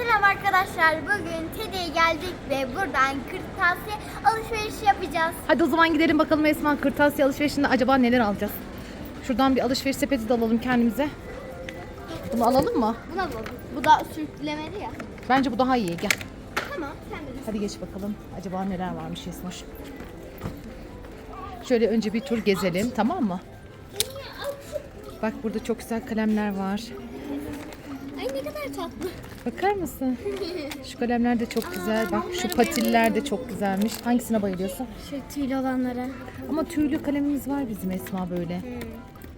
Selam arkadaşlar. Bugün TED'ye geldik ve buradan kırtasiye alışveriş yapacağız. Hadi o zaman gidelim bakalım Esma kırtasiye alışverişinde acaba neler alacağız? Şuradan bir alışveriş sepeti de alalım kendimize. Bunu alalım mı? Buna bak. Bu da sürüklemeli ya. Bence bu daha iyi. Gel. Tamam sen bilirsin. Hadi geç bakalım. Acaba neler varmış Esmoş. Şöyle önce bir tur gezelim tamam mı? Bak burada çok güzel kalemler var. Tatlı. Bakar mısın? Şu kalemler de çok güzel. Bak şu patiller de çok güzelmiş. Hangisine bayılıyorsun? Şu tüylü olanlara. Ama tüylü kalemimiz var bizim Esma böyle.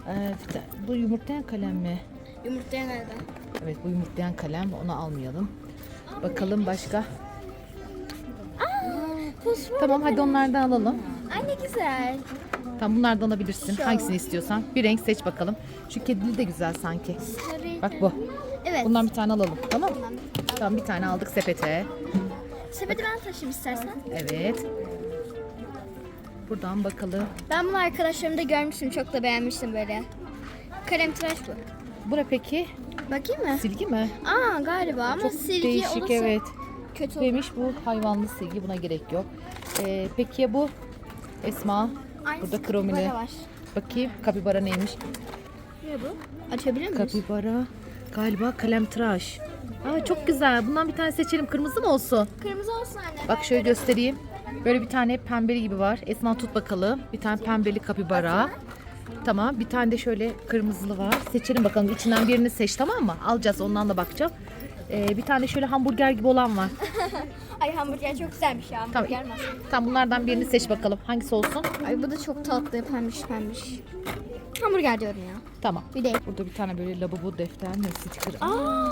Ee, bir de- bu yumurtlayan kalem mi? Yumurtaya nereden? Evet bu yumurtlayan kalem. Onu almayalım. Bakalım başka. Fosfor. Tamam hadi onlardan alalım. Ay ne güzel. Tamam bunlardan alabilirsin. Hangisini istiyorsan. Bir renk seç bakalım. Şu kedili de güzel sanki. Bak bu. Evet. Bundan bir tane alalım. Tamam mı? Tamam. Bir tane aldık sepete. Sepeti ben taşıyayım istersen. Evet. Buradan bakalım. Ben bunu arkadaşlarımda görmüştüm. Çok da beğenmiştim böyle. Kalem tıraş bu. Bu ne peki? Bakayım mı? Silgi mi? Aa galiba ama Çok silgi değişik olursa evet. kötü olur. Neymiş bu hayvanlı silgi buna gerek yok. Ee, peki ya bu? Esma. Aynısı Burada kromili. var. Bakayım kapibara neymiş? Ne bu? Açabilir miyiz? Kapibara galiba kalem tıraş. Aa, çok güzel. Bundan bir tane seçelim. Kırmızı mı olsun? Kırmızı olsun anne. Bak şöyle göstereyim. Böyle bir tane pembeli gibi var. Esma tut bakalım. Bir tane pembeli kapibara. Tamam. Bir tane de şöyle kırmızılı var. Seçelim bakalım. İçinden birini seç tamam mı? Alacağız. Ondan da bakacağım. Ee, bir tane şöyle hamburger gibi olan var. Ay hamburger çok güzelmiş ya. Tamam. Hamburger mi? Tamam bunlardan birini seç bakalım. Hangisi olsun? Ay bu da çok tatlı pembiş pembiş. Hamburger diyorum ya. Tamam. Bir de. Burada bir tane böyle lavabo defter mi? Sticker. Aa,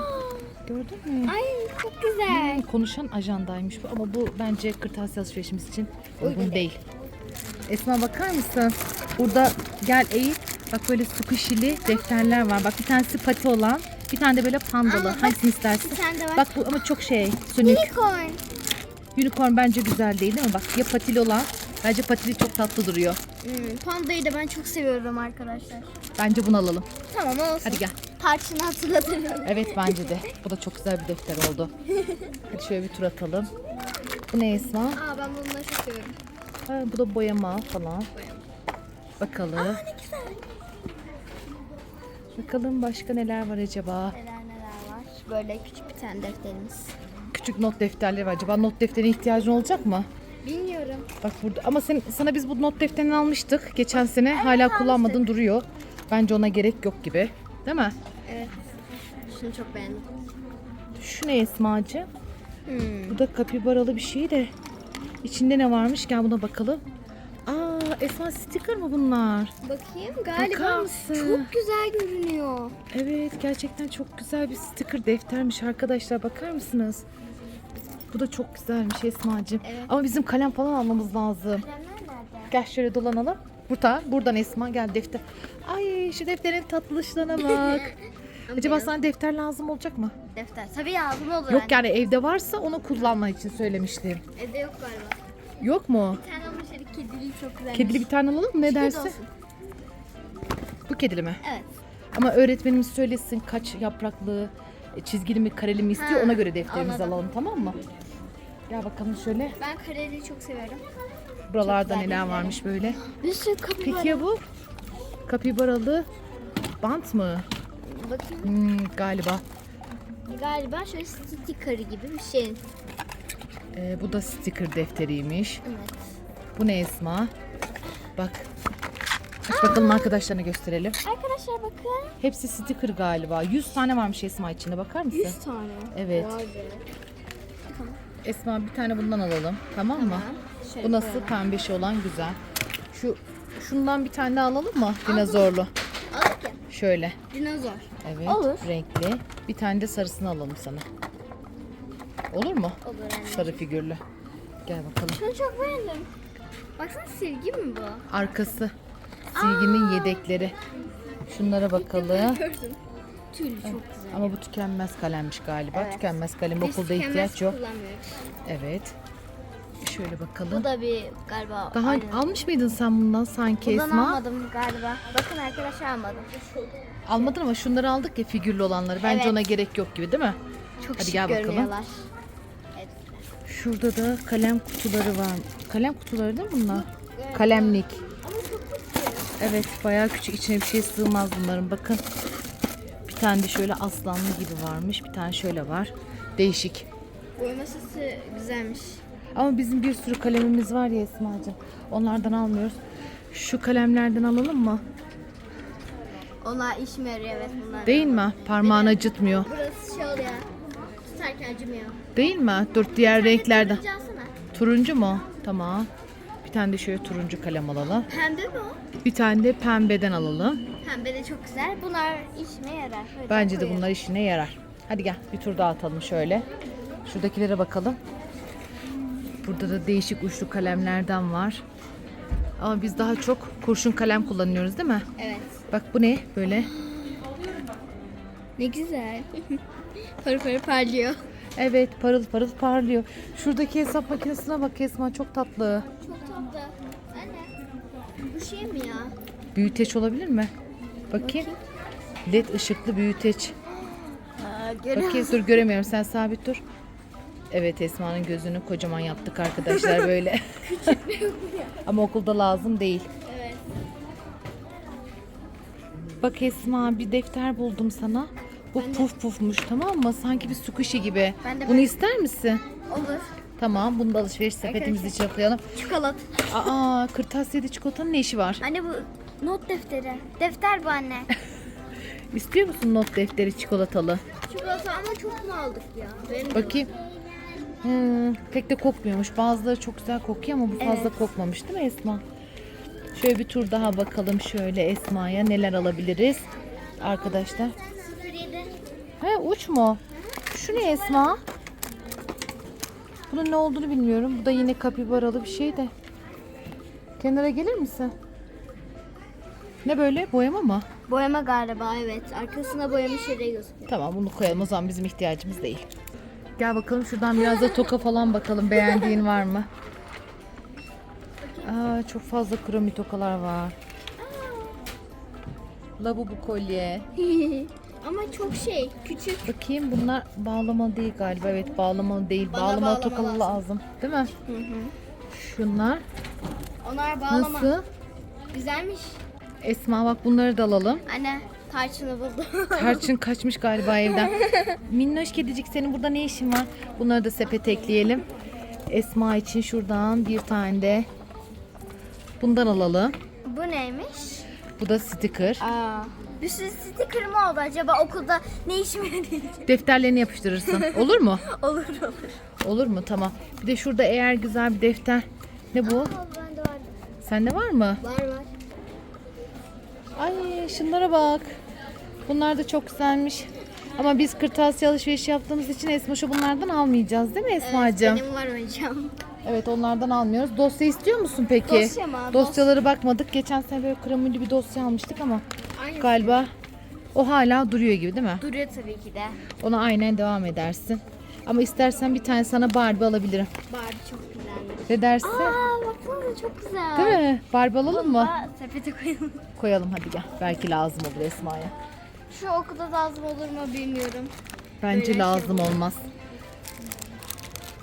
Gördün mü? ay çok güzel. Hmm, Konuşan ajandaymış bu ama bu bence kırtasiye alışverişimiz için uygun değil. Esma bakar mısın? Burada gel eğil. Bak böyle squishy'li defterler var. Bak bir tanesi pati olan, bir tane de böyle pandalı. Aa, bak, Hangisini istersin? bir tane de var. Bak bu ama çok şey, sönük. Unicorn. Unicorn bence güzel değil değil mi? Bak ya patili olan, bence patili çok tatlı duruyor. Hmm, pandayı da ben çok seviyorum arkadaşlar. Bence bunu alalım. Tamam olsun. Hadi gel. Tarçını hatırlatırım. Evet bence de. Bu da çok güzel bir defter oldu. Hadi şöyle bir tur atalım. Bu ne Esma? Aa ben bunları çok seviyorum. Ha, bu da boyama falan. Bakalım. Ne güzel. Bakalım başka neler var acaba? Neler neler var. Böyle küçük bir tane defterimiz. Küçük not defterleri var. Acaba not defterine ihtiyacın olacak mı? Bilmiyorum. Bak burada ama sen, sana biz bu not defterini almıştık geçen sene. Hala kullanmadın duruyor. Bence ona gerek yok gibi. Değil mi? Evet. Şunu çok beğendim. Şu ne Esma'cı? Hmm. Bu da kapibaralı bir şey de. İçinde ne varmış? Gel buna bakalım. Aa Esma sticker mı bunlar? Bakayım galiba mısın? çok güzel görünüyor. Evet gerçekten çok güzel bir sticker deftermiş arkadaşlar bakar mısınız? Bu da çok güzelmiş Esma'cığım. Evet. Ama bizim kalem falan almamız lazım. Kalemler nerede? Gel şöyle dolanalım. Burada, buradan Esma gel defter. Ay şu defterin tatlışlarına bak. Acaba sana defter lazım olacak mı? Defter. Tabii lazım olur. Yok yani evde varsa onu kullanman için söylemiştim. Evde yok galiba. Yok mu? Bir tane ama şöyle kedili çok güzelmiş. Kedili bir tane alalım mı? Ne dersin? olsun. Bu kedili mi? Evet. Ama öğretmenimiz söylesin kaç yapraklı, çizgili mi, kareli mi istiyor Ha, ona göre defterimizi anladım. alalım tamam mı? Gel bakalım şöyle. Ben kareli çok seviyorum. Buralarda güzel neler varmış böyle. Bir sürü kapı Peki ya bu? Kapibaralı bant mı? Bakayım. Hmm, galiba. Galiba şöyle sticker gibi bir şey. Ee, bu da sticker defteriymiş. Evet. Bu ne Esma? Bak. Aç bakalım arkadaşlarına gösterelim. Arkadaşlar bakın. Hepsi sticker galiba. 100 tane varmış Esma içinde bakar mısın? 100 tane. Evet. Vay be. Esma bir tane bundan alalım. Tamam mı? Şöyle Bu nasıl pembeşi olan güzel. Şu şundan bir tane alalım mı? Dinozorlu. Ya. Şöyle. Dinozor. Evet. Olur. Renkli. Bir tane de sarısını alalım sana. Olur mu? Olur anne. Sarı figürlü. Gel bakalım. Şunu çok beğendim. Baksana silgi mi bu? Arkası. Silginin yedekleri. Şunlara bakalım. Gördüm. Tül çok güzel. Ama bu tükenmez kalemmiş galiba. Evet. Tükenmez kalem Biz okulda tükenmez ihtiyaç yok. kullanmıyoruz. Evet. Şöyle Bu bakalım. da bir galiba Daha aynı. almış mıydın sen bundan sanki Bundan Esma? almadım galiba. Bakın arkadaşlar almadım. Almadın ama şunları aldık ya figürlü olanları. Bence Evet. ona gerek yok gibi değil mi? Çok Hadi şık gel bakalım. görünüyorlar. Şurada da kalem kutuları var. Kalem kutuları değil mi bunlar? Kalemlik. Evet bayağı küçük içine bir şey sığmaz bunların bakın. Bir tane de şöyle aslanlı gibi varmış. Bir tane şöyle var. Değişik. Boya masası güzelmiş. Ama bizim bir sürü kalemimiz var ya Esma'cığım. Onlardan almıyoruz. Şu kalemlerden alalım mı? Onlar işime yarıyor evet bunlar. Değil mi? Parmağını acıtmıyor. Burası şey oluyor. Tutarken acımıyor. Değil mi? Dur diğer renklerden. Turuncu. Turuncu mu? Tamam. Bir tane de şöyle turuncu kalem alalım. Pembe mi o? Bir tane de pembeden alalım. Pembe de çok güzel. Bunlar işime yarar. Şöyle Bence de koyuyorum. bunlar işine yarar. Hadi gel bir tur daha atalım şöyle. Şuradakilere bakalım. Burada da değişik uçlu kalemlerden var. Ama biz daha çok kurşun kalem kullanıyoruz değil mi? Evet. Bak bu ne böyle? Ne güzel. Parı parı parlıyor. Evet parıl parıl parlıyor. Şuradaki hesap makinesine bak Esma çok tatlı. Çok tatlı. Anne. Bu şey mi ya? Büyüteç olabilir mi? Bakayım. LED ışıklı büyüteç. Aa, Bakayım dur göremiyorum sen sabit dur. Evet Esma'nın gözünü kocaman yaptık arkadaşlar böyle. Ama okulda lazım değil. Evet. Bak Esma bir defter buldum sana. Bu puf pufmuş tamam mı? Sanki bir squishy gibi. Ben de Bunu böyle- ister misin? Olur. Tamam bunu da alışveriş sepetimiz içine koyalım. Çikolata. Aa kırtasiyede çikolatanın ne işi var? Anne bu not defteri. Defter bu anne. İstiyor musun not defteri çikolatalı? Çikolata ama çok mu aldık ya? Benim Bakayım. Hmm, pek de kokmuyormuş. Bazıları çok güzel kokuyor ama bu fazla Evet. kokmamış değil mi Esma? Şöyle bir tur daha bakalım şöyle Esma'ya neler alabiliriz arkadaşlar. 07. He uç mu? Şu ne Esma? Bunun ne olduğunu bilmiyorum. Bu da yine kapibaralı bir şey de. Kenara gelir misin? Ne böyle? Boyama mı? Boyama galiba evet. Arkasına boyamış yere gözüküyor. Tamam bunu koyalım o zaman bizim ihtiyacımız değil. Gel bakalım şuradan biraz da toka falan bakalım beğendiğin var mı? Aa, çok fazla kromi tokalar var. Labubu kolye. ama çok şey küçük. Bakayım bunlar bağlama değil galiba. Evet bağlama değil. Bana bağlama bağlama tokalı lazım. lazım. Değil mi? Hı hı. Şunlar Onlar bağlama. nasıl? Güzelmiş. Esma bak bunları da alalım. Anne tarçını buldum. Tarçın kaçmış galiba evden. Minnoş kedicik senin burada ne işin var? Bunları da sepete ekleyelim. Esma için şuradan bir tane de bundan alalım. bu neymiş? Bu da sticker. Aa. Bir sürü sticker mı oldu acaba okulda ne işime yarayacak? Defterlerini yapıştırırsın. Olur mu? olur olur. Olur mu? Tamam. Bir de şurada eğer güzel bir defter. Ne bu? Aa, bende var. Sende var mı? Var var. Ay şunlara bak. Bunlar da çok güzelmiş. Ama biz kırtasiye alışveriş yaptığımız için Esmaş'a bunlardan almayacağız değil mi Esma'cığım? Benim var hocam. Evet onlardan almıyoruz. Dosya istiyor musun peki? Dosya mı? Dosyaları bakmadık. Geçen sene böyle kremli bir dosya almıştık ama Aynı. galiba o hala duruyor gibi değil mi? Duruyor tabii ki de. Ona aynen devam edersin. Ama istersen bir tane sana Barbie alabilirim. Barbie çok. Ne dersin? Aa baksana çok güzel. Değil mi? Barbie alalım mı? Aa, sepete koyalım. Koyalım hadi gel. Belki lazım olur Esma'ya. Şu okulda lazım olur mu bilmiyorum. Bence Böyle lazım şey olmaz.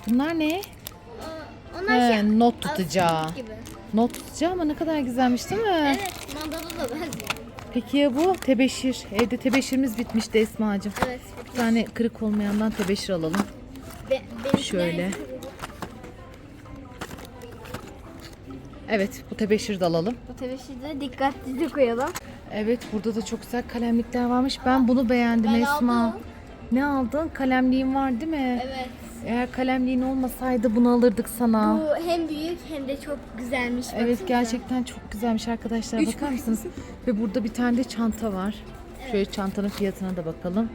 Bunlar ne? Aa, Onlar He, şey not tutacağı. gibi. Not tutacağı ama ne kadar güzelmiş değil mi? Evet mandalı da benziyor. Peki ya bu tebeşir? Evde tebeşirimiz bitmişti Esma'cığım. Evet. Bir tane kırık olmayandan tebeşir alalım. Be, Şöyle. Evet bu tebeşir de alalım. Bu tebeşiri de dikkatli koyalım. Evet burada da çok güzel kalemlikler varmış. Ben bunu beğendim Ben Esma. aldım. Ne aldın? Kalemliğin var değil mi? Evet. Eğer kalemliğin olmasaydı bunu alırdık sana. Bu hem büyük hem de çok güzelmiş. Evet baksanıza. gerçekten çok güzelmiş arkadaşlar. Bakar mısınız? Ve burada bir tane de çanta var. Şöyle çantanın fiyatına da bakalım.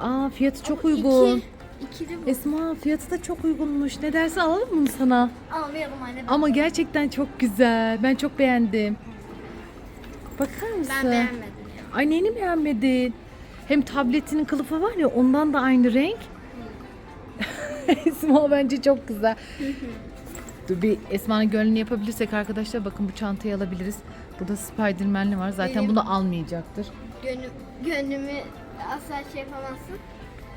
Aa fiyatı çok uygun. İki, ikili bu. Esma fiyatı da çok uygunmuş. Ne dersin alalım mı sana? Almayalım anne. Ben, Ama gerçekten çok güzel. Ben çok beğendim. Bakar mısın? ben beğenmedim. Ay neyini beğenmedin? Hem tabletinin kılıfı var ya ondan da aynı renk. Esma bence çok güzel. Dur bir Esma'nın gönlünü yapabilirsek arkadaşlar bakın bu çantayı alabiliriz. Burada Spiderman'li var. Zaten Benim- bunu almayacaktır. Gönlüm, gönlümü asla şey yapamazsın.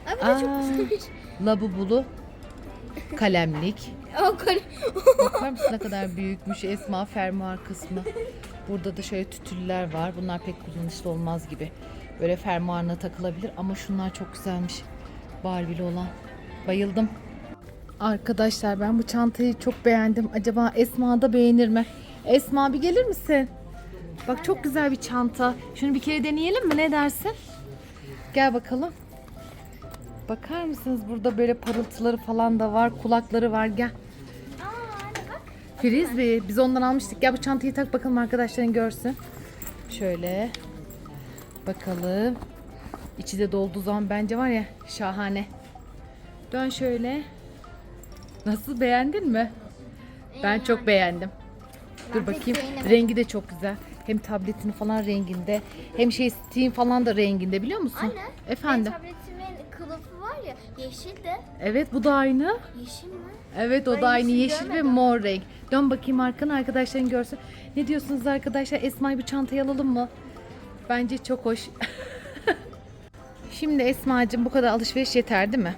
Ay bu da çok Aa. güzelmiş. Labubulu kalemlik. Aa, Bakar mısın ne kadar büyükmüş Esma fermuar kısmı. Burada da şöyle tütüller var. Bunlar pek kullanışlı olmaz gibi. Böyle fermuarına takılabilir ama şunlar çok güzelmiş. Barbie'li olan. Bayıldım. Arkadaşlar ben bu çantayı çok beğendim. Acaba Esma da beğenir mi? Esma bir gelir misin? Bak çok güzel bir çanta. Şunu bir kere deneyelim mi? Ne dersin? Gel bakalım. Bakar mısınız burada böyle parıltıları falan da var. Kulakları var. Gel. Frisbee. Biz ondan almıştık. Gel bu çantayı tak bakalım arkadaşların görsün. Şöyle. Bakalım. İçi de dolduğu zaman bence var ya şahane. Dön şöyle. Nasıl beğendin mi? Ben çok beğendim. Dur Ben bakayım. Rengi de çok güzel. Hem tabletin falan renginde. Hem şey Steam falan da renginde biliyor musun? Anne. Efendim. Benim tabletimin kılıfı var ya yeşil de. Evet bu da aynı. Yeşil mi? Evet o Ben da aynı yeşil yeşil ve mor renk. Dön bakayım arkana arkadaşların görsün. Ne diyorsunuz arkadaşlar? Esma'yı bir çantaya alalım mı? Bence çok hoş. Şimdi Esma'cığım bu kadar alışveriş yeter değil mi?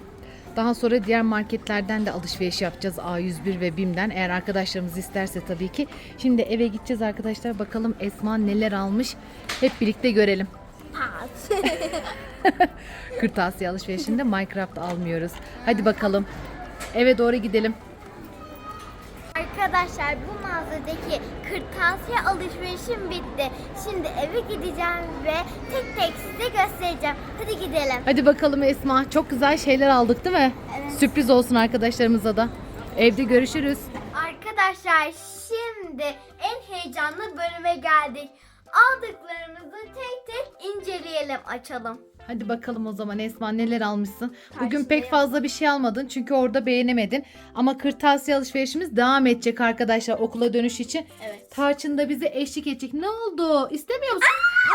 Daha sonra diğer marketlerden de alışveriş yapacağız. A101 ve BİM'den eğer arkadaşlarımız isterse tabii ki. Şimdi eve gideceğiz arkadaşlar. Bakalım Esma neler almış. Hep birlikte görelim. Kırtasiye alışverişinde Minecraft almıyoruz. Hadi bakalım. Eve doğru gidelim. Arkadaşlar bu mağazadaki kırtasiye alışverişim bitti. Şimdi eve gideceğim ve tek tek size göstereceğim. Hadi gidelim. Hadi bakalım Esma. Çok güzel şeyler aldık değil mi? Evet. Sürpriz olsun arkadaşlarımıza da. Evde görüşürüz. Arkadaşlar şimdi en heyecanlı bölüme geldik. Aldıklarımızı tek tek inceleyelim, açalım. Hadi bakalım o zaman Esma neler almışsın? Bugün pek fazla bir şey almadın çünkü orada beğenemedin. Ama kırtasiye alışverişimiz devam edecek arkadaşlar okula dönüş için. Evet. Tarçın da bize eşlik edecek. Ne oldu? İstemiyor musun?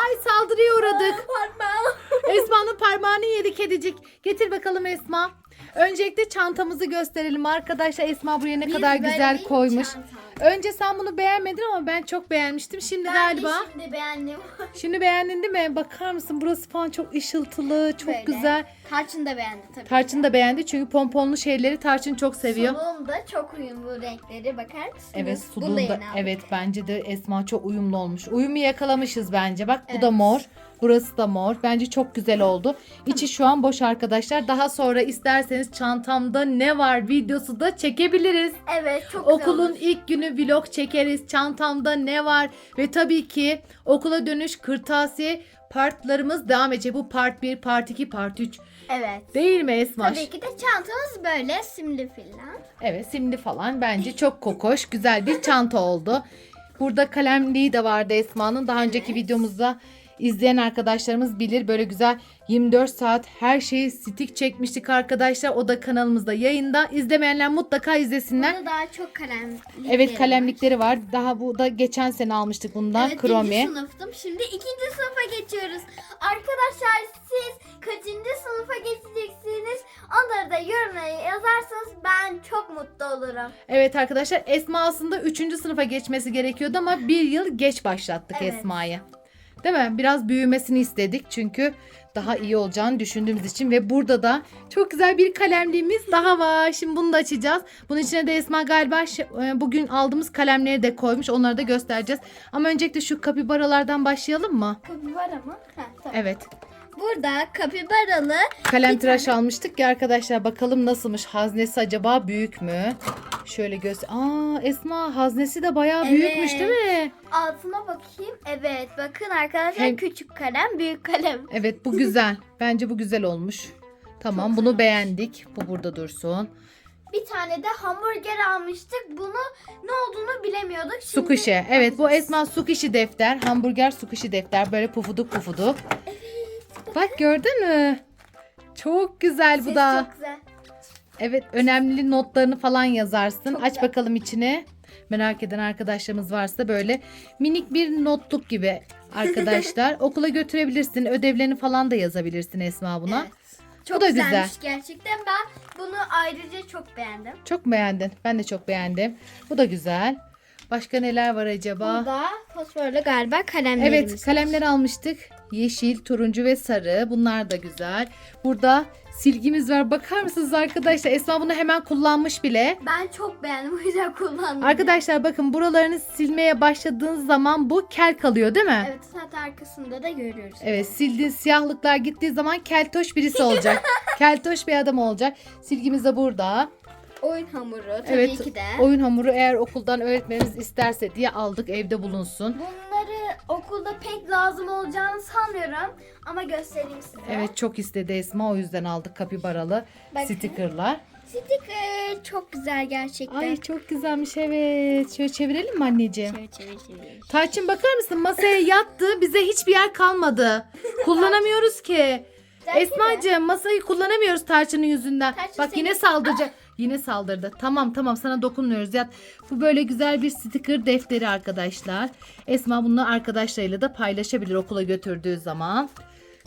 Ay saldırıya uğradık. Parmağım. Esma'nın parmağını yedi kedicik. Getir bakalım Esma. Öncelikle çantamızı gösterelim arkadaşlar. Esma buraya ne Biz kadar güzel bir koymuş. çanta. Önce sen bunu beğenmedin ama ben çok beğenmiştim. Şimdi Ben galiba de şimdi beğendim. şimdi beğendin değil mi? Bakar mısın? Burası falan çok ışıltılı, çok Böyle. güzel. Tarçın da beğendi tabii. Tarçın da beğendi çünkü pomponlu şeyleri Tarçın çok seviyor. Suluğum da çok uyumlu renkleri bakar mısınız? Evet Bunu suluğunda yeni aldım. evet bence de Esma çok uyumlu olmuş. Uyumu yakalamışız bence. Bak bu da Evet. mor. Burası da mor. Bence çok güzel oldu. İçi şu an boş arkadaşlar. Daha sonra isterseniz çantamda ne var videosu da çekebiliriz. Evet çok güzel Okulun olmuş. ilk günü vlog çekeriz. Çantamda ne var? Ve tabii ki okula dönüş kırtasiye partlarımız devam edecek. Bu part 1, part 2, part 3. Evet. Değil mi Esma? Tabii ki de çantamız böyle simli filan. Evet simli falan bence çok kokoş güzel bir çanta oldu. Burada kalemliği de vardı Esma'nın. Daha önceki videomuzda izleyen arkadaşlarımız bilir. Böyle güzel 24 saat her şeyi stick çekmiştik arkadaşlar. O da kanalımızda yayında. İzlemeyenler mutlaka izlesinler. Burada daha çok kalemlikleri Evet var. kalemlikleri var. Daha bu da geçen sene almıştık bundan. Evet, Kromi. birinci sınıftım. Şimdi ikinci sınıfa geçiyoruz. Arkadaşlar siz kaçıncı sınıfa geçeceksiniz? Onları da yorumlara yazarsanız ben çok mutlu olurum. Evet arkadaşlar Esma aslında 3. sınıfa geçmesi gerekiyordu ama bir yıl geç başlattık Evet. Esma'yı. Değil mi? Biraz büyümesini istedik çünkü daha iyi olacağını düşündüğümüz için ve burada da çok güzel bir kalemliğimiz daha var. Şimdi bunu da açacağız. Bunun içine de Esma galiba e, bugün aldığımız kalemleri de koymuş. Onları da göstereceğiz. Ama öncelikle şu kapibaralardan başlayalım mı? Kapibara mı? Ha, tamam. Evet. Burada kapibaralı Kalem tıraş almıştık ya arkadaşlar. Bakalım nasılmış? Haznesi acaba büyük mü? Şöyle göster. Aa Esma haznesi de bayağı büyükmüş Evet. değil mi? altına bakayım. Evet bakın arkadaşlar Hem- küçük kalem büyük kalem. Evet bu güzel. Bence bu güzel olmuş. Tamam bunu beğendik. Bu burada dursun. Bir tane de hamburger almıştık. Bunu ne olduğunu bilemiyorduk. Şimdi Su kişi. Evet bu. Esma su kişi defter. Hamburger su kişi defter. Böyle pufuduk pufuduk. Bak gördün mü? Çok güzel bu Ses da. çok güzel. Evet önemli notlarını falan yazarsın. Çok Aç güzel. bakalım içine. Merak eden arkadaşlarımız varsa böyle minik bir notluk gibi arkadaşlar. Okula götürebilirsin. Ödevlerini falan da yazabilirsin Esma buna. Evet. Çok da güzelmiş gerçekten. Ben bunu ayrıca çok beğendim. Çok beğendin? Ben de çok beğendim. Bu da güzel. Başka neler var acaba? Burada fosforlu galiba kalemlerimiz Evet kalemler almıştık. Yeşil, turuncu ve sarı. Bunlar da güzel. Burada silgimiz var. Bakar mısınız arkadaşlar? Esma bunu hemen kullanmış bile. Ben çok beğendim o yüzden kullandım. Arkadaşlar bakın buralarını silmeye başladığınız zaman bu kel kalıyor değil mi? Evet zaten arkasında da görüyoruz. Evet sildiğin siyahlıklar gittiği zaman keltoş birisi olacak. keltoş bir adam olacak. Silgimiz de burada. Oyun hamuru tabii evet ki de. oyun hamuru eğer okuldan öğretmenimiz isterse diye aldık evde bulunsun. Bunları okulda pek lazım olacağını sanmıyorum ama göstereyim size. Evet çok istedi Esma o yüzden aldık kapibaralı Bakın. stikerler. Sticker çok güzel gerçekten. Ay çok güzelmiş evet. Şöyle çevirelim mi anneciğim? Çevir çevir çevir. Tarçın bakar mısın masaya yattı bize hiçbir yer kalmadı. Kullanamıyoruz ki. Esma'cığım masayı kullanamıyoruz Tarçın'ın yüzünden. Tarçın Bak seni- yine saldıracak. Yine saldırdı. Tamam tamam sana dokunmuyoruz. Yat. Bu böyle güzel bir sticker defteri arkadaşlar. Esma bunu arkadaşlarıyla da paylaşabilir okula götürdüğü zaman.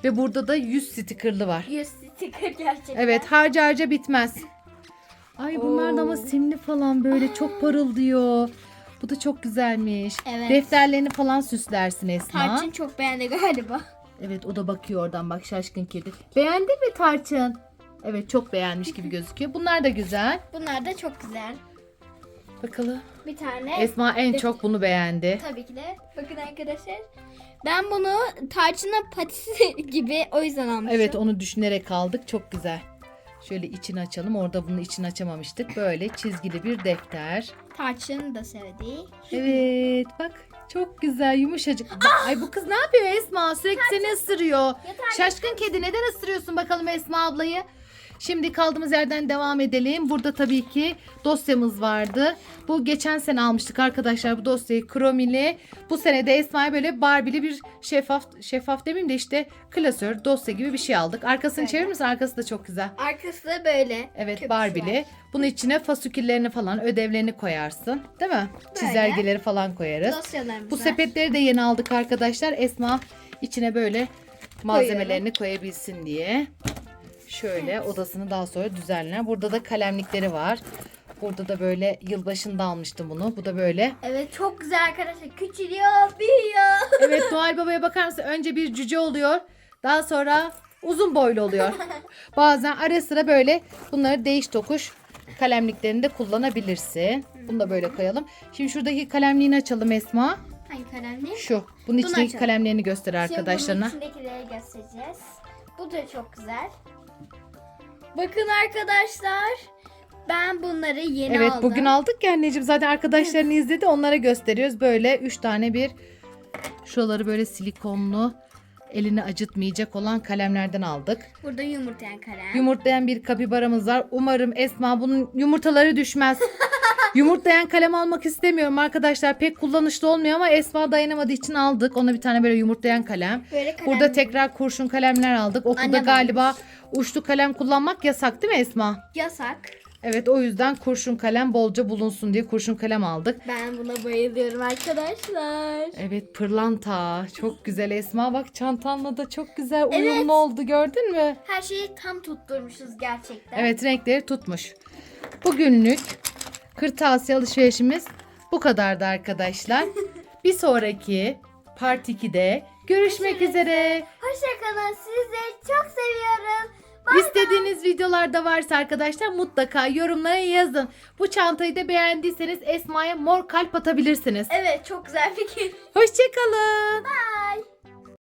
Ve burada da 100 stickerlı var. 100 sticker gerçekten. Evet harca harca bitmez. Ay bunlar da ama simli falan böyle çok parıldıyor. Bu da çok güzelmiş. Evet. Defterlerini falan süslersin Esma. Tarçın çok beğendi galiba. Evet o da bakıyor oradan bak şaşkın kedi. Beğendin mi Tarçın? Evet çok beğenmiş gibi gözüküyor. Bunlar da güzel. Bunlar da çok güzel. Bakalım. Bir tane Esma en çok bunu beğendi. tabii ki de. Bakın arkadaşlar. Ben bunu tarçınla patisi gibi o yüzden almışım. Evet onu düşünerek aldık. Çok güzel. Şöyle içini açalım. Orada bunu içini açamamıştık. Böyle çizgili bir defter. Tarçın da sevdiği. Evet bak çok güzel yumuşacık. Bak, Ay bu kız ne yapıyor Esma? Sürekli seni ısırıyor. Yeter. Şaşkın kedi neden ısırıyorsun bakalım Esma ablayı? Şimdi kaldığımız yerden devam edelim. Burada tabii ki dosyamız vardı. Bu geçen sene almıştık arkadaşlar bu dosyayı kromili. Bu sene de Esma'ya böyle Barbie'li bir şeffaf şeffaf demeyeyim de işte klasör dosya gibi bir şey aldık. Arkasını Böyle. çevirir misin? Arkası da çok güzel. Arkası da böyle. Evet köpüğü Barbie'li. var. Bunun içine fasiküllerini falan ödevlerini koyarsın. Değil mi? Çizelgeleri falan koyarız. Dosyalarımız Bu sepetleri de yeni aldık arkadaşlar. Esma içine böyle malzemelerini koyabilsin diye. Şöyle odasını daha sonra düzenler. Burada da kalemlikleri var. Burada da böyle yılbaşında almıştım bunu. Bu da böyle. Evet çok güzel arkadaşlar. Küçülüyor, büyüyor. Evet Noel Baba'ya bakar mısın? Önce bir cüce oluyor. Daha sonra uzun boylu oluyor. Bazen ara sıra böyle bunları değiş tokuş kalemliklerini de kullanabilirsin. Bunu da böyle koyalım. Şimdi şuradaki kalemliğini açalım Esma. Hangi kalemli? Şu. Bunun içindeki açalım. kalemlerini göster Şimdi arkadaşlarına. bunun içindekileri göstereceğiz. Bu da çok güzel. Bakın arkadaşlar. Ben bunları yeni Evet aldım. bugün aldık ya anneciğim. Zaten arkadaşlarını izledi. Onlara gösteriyoruz. Böyle 3 tane bir şuraları böyle silikonlu elini acıtmayacak olan kalemlerden aldık. Burada yumurtlayan kalem. Yumurtlayan bir kapibaramız var. Umarım Esma bunun yumurtaları düşmez. Yumurtlayan kalem almak istemiyorum arkadaşlar. Pek kullanışlı olmuyor ama Esma dayanamadığı için aldık. Ona bir tane böyle yumurtlayan kalem. Böyle kalem. Burada tekrar kurşun kalemler aldık. Okulda Annem galiba uçlu kalem kullanmak yasak değil mi Esma? yasak. Evet o yüzden kurşun kalem bolca bulunsun diye kurşun kalem aldık. Ben buna bayılıyorum arkadaşlar. Evet pırlanta çok güzel Esma bak çantanla da çok güzel uyumlu Evet. oldu gördün mü? Her şeyi tam tutturmuşuz gerçekten. Evet renkleri tutmuş. Bugünlük kırtasiye alışverişimiz bu kadardı arkadaşlar. Bir sonraki part 2'de görüşmek üzere. Hoşçakalın. Sizleri çok seviyorum. Bay İstediğiniz videolarda varsa arkadaşlar mutlaka yorumlara yazın. Bu çantayı da beğendiyseniz Esma'ya mor kalp atabilirsiniz. Evet çok güzel fikir. Hoşçakalın. Bye.